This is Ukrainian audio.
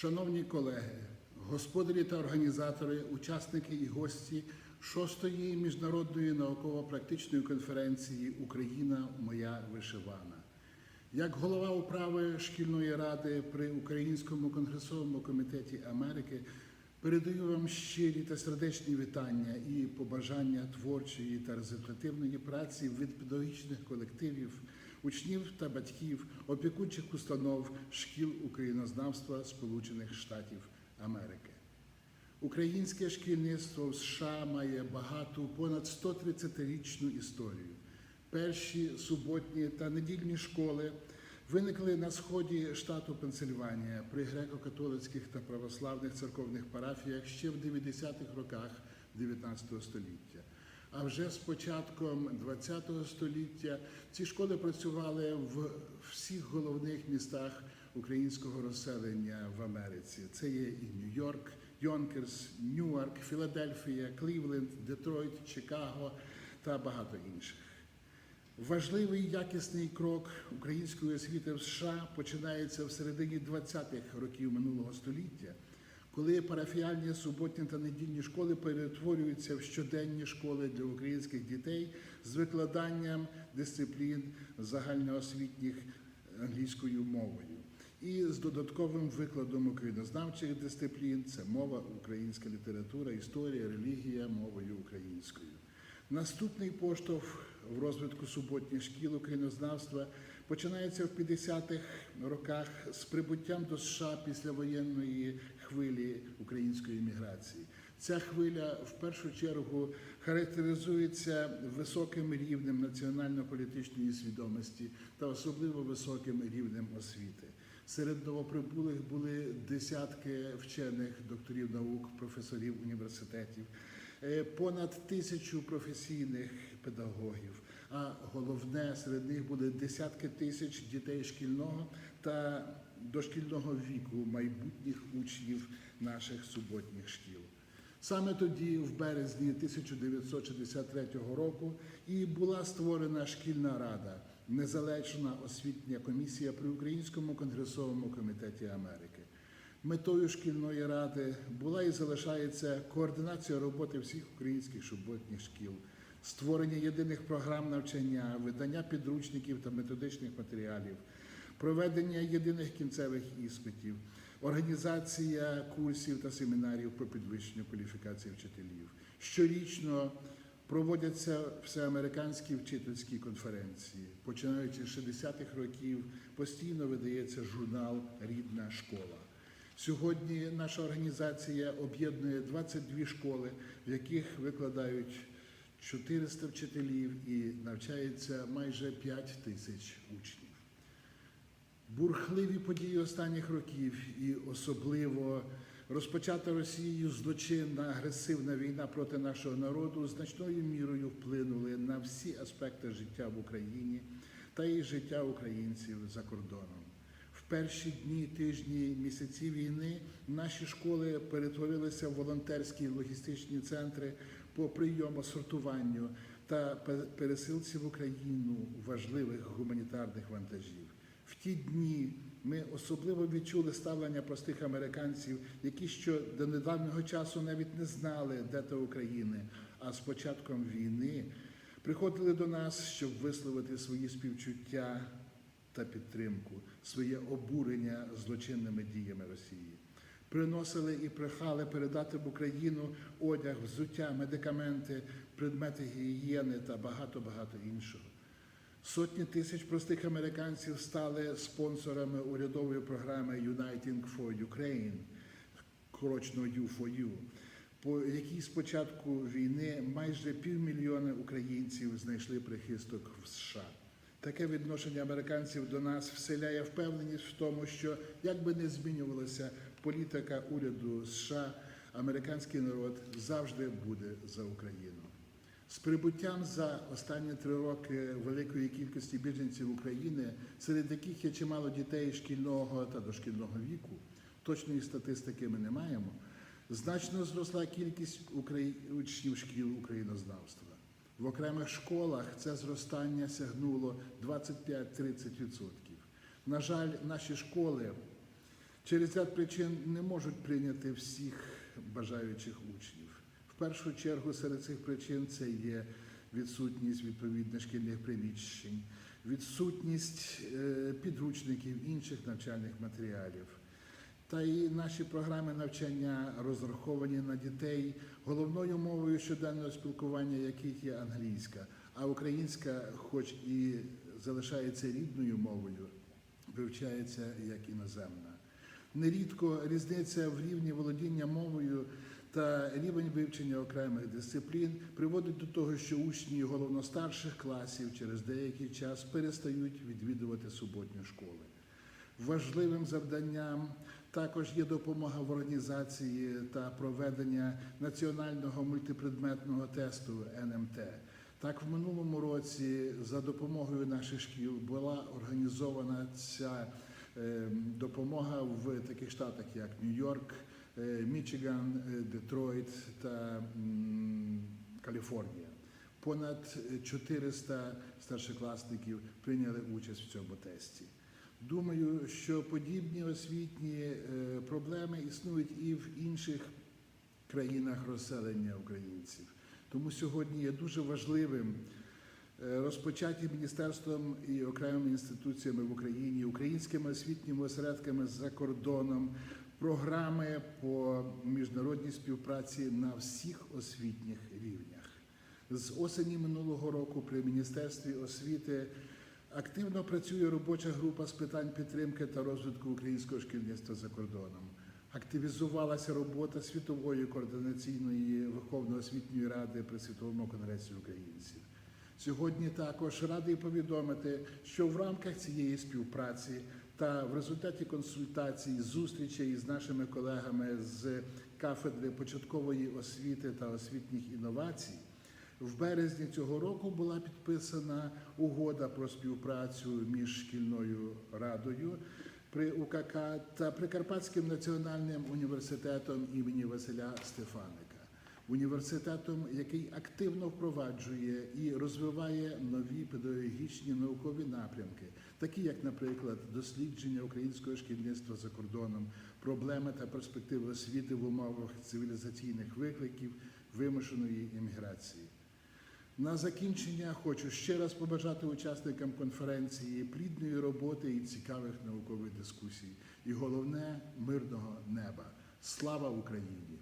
Шановні колеги, господарі та організатори, учасники і гості шостої міжнародної науково-практичної конференції Україна моя вишивана. Як голова управи шкільної ради при Українському конгресовому комітеті Америки передаю вам щирі та сердечні вітання і побажання творчої та результативної праці від педагогічних колективів, учнів та батьків, опікучих установ шкіл українознавства Сполучених Штатів Америки. Українське шкільництво в США має багату понад 130-річну історію. Перші суботні та недільні школи виникли на сході штату Пенсильванія при греко-католицьких та православних церковних парафіях ще в 90-х роках 19 століття. А вже з початком ХХ століття ці школи працювали в всіх головних містах українського розселення в Америці. Це є і Нью-Йорк, Йонкерс, Ньюарк, Філадельфія, Клівленд, Детройт, Чикаго та багато інших. Важливий якісний крок української освіти в США починається в середині 20-х років минулого століття, коли парафіальні суботні та недільні школи перетворюються в щоденні школи для українських дітей з викладанням дисциплін загальноосвітніх англійською мовою. І з додатковим викладом українознавчих дисциплін це мова, українська література, історія, релігія мовою українською. Наступний поштовх в розвитку суботніх шкіл українознавства починається в 50-х роках з прибуттям до США післявоєнної хвилі української міграції. Ця хвиля в першу чергу характеризується високим рівнем національно-політичної свідомості та особливо високим рівнем освіти. Серед новоприбулих були десятки вчених докторів наук, професорів університетів, понад тисячу професійних педагогів. А головне, серед них були десятки тисяч дітей шкільного та дошкільного віку, майбутніх учнів наших суботніх шкіл. Саме тоді, в березні 1963 року, і була створена шкільна рада, незалежна освітня комісія при Українському конгресовому комітеті Америки. Метою шкільної ради була і залишається координація роботи всіх українських суботніх шкіл, створення єдиних програм навчання, видання підручників та методичних матеріалів, проведення єдиних кінцевих іспитів, організація курсів та семінарів по підвищенню кваліфікації вчителів. Щорічно проводяться всеамериканські вчительські конференції. Починаючи з 60-х років, постійно видається журнал Рідна школа. Сьогодні наша організація об'єднує 22 школи, в яких викладають 400 вчителів і навчається майже 5 тисяч учнів. Бурхливі події останніх років і особливо розпочата Росією злочинна агресивна війна проти нашого народу значною мірою вплинули на всі аспекти життя в Україні та і життя українців за кордоном. Перші дні, тижні, місяці війни наші школи перетворилися в волонтерські логістичні центри по прийому сортуванню та пе- пересилці в Україну важливих гуманітарних вантажів. В ті дні ми особливо відчули ставлення простих американців, які ще до недавнього часу навіть не знали, де та України. А з початком війни приходили до нас, щоб висловити свої співчуття та підтримку, своє обурення злочинними діями Росії. Приносили і прохали передати в Україну одяг, взуття, медикаменти, предмети гігієни та багато багато іншого. Сотні тисяч простих американців стали спонсорами урядової програми Uniting for Ukraine, коротно U4U, по якій з початку війни майже півмільйона українців знайшли прихисток в США. Таке відношення американців до нас вселяє впевненість в тому, що як би не змінювалася політика уряду США, американський народ завжди буде за Україну. З прибуттям за останні три роки великої кількості біженців України, серед яких є чимало дітей шкільного та дошкільного віку, точної статистики ми не маємо, значно зросла кількість учнів шкіл українознавства. В окремих школах це зростання сягнуло 25-30%. На жаль, наші школи Через ряд причин не можуть прийняти всіх бажаючих учнів. В першу чергу серед цих причин це є відсутність відповідних шкільних приміщень, відсутність е, підручників інших навчальних матеріалів. Та і наші програми навчання розраховані на дітей головною мовою щоденного спілкування, яких є англійська, а українська, хоч і залишається рідною мовою, вивчається як іноземна. Нерідко різниця в рівні володіння мовою та рівень вивчення окремих дисциплін приводить до того, що учні головно старших класів через деякий час перестають відвідувати суботню школи. Важливим завданням також є допомога в організації та проведення національного мультипредметного тесту НМТ. Так, в минулому році за допомогою наших шкіл була організована ця е, допомога в таких штатах, як Нью-Йорк, е, Мічиган, е, Детройт та Каліфорнія. Понад 400 старшокласників прийняли участь в цьому тесті. Думаю, що подібні освітні е, проблеми існують і в інших країнах розселення українців. Тому сьогодні є дуже важливим е, розпочаті міністерством і окремими інституціями в Україні, українськими освітніми осередками за кордоном, програми по міжнародній співпраці на всіх освітніх рівнях. З осені минулого року при міністерстві освіти активно працює робоча група з питань підтримки та розвитку українського шкільництва за кордоном. Активізувалася робота світової координаційної виховно-освітньої ради при світовому конгресі українців. Сьогодні також радий повідомити, що в рамках цієї співпраці та в результаті консультацій, зустрічей з нашими колегами з кафедри початкової освіти та освітніх інновацій. В березні цього року була підписана угода про співпрацю між шкільною радою при УКК та Прикарпатським національним університетом імені Василя Стефаника, університетом, який активно впроваджує і розвиває нові педагогічні наукові напрямки, такі як, наприклад, дослідження українського шкільництва за кордоном, проблеми та перспективи освіти в умовах цивілізаційних викликів, вимушеної імміграції. На закінчення хочу ще раз побажати учасникам конференції плідної роботи і цікавих наукових дискусій. І головне мирного неба. Слава Україні!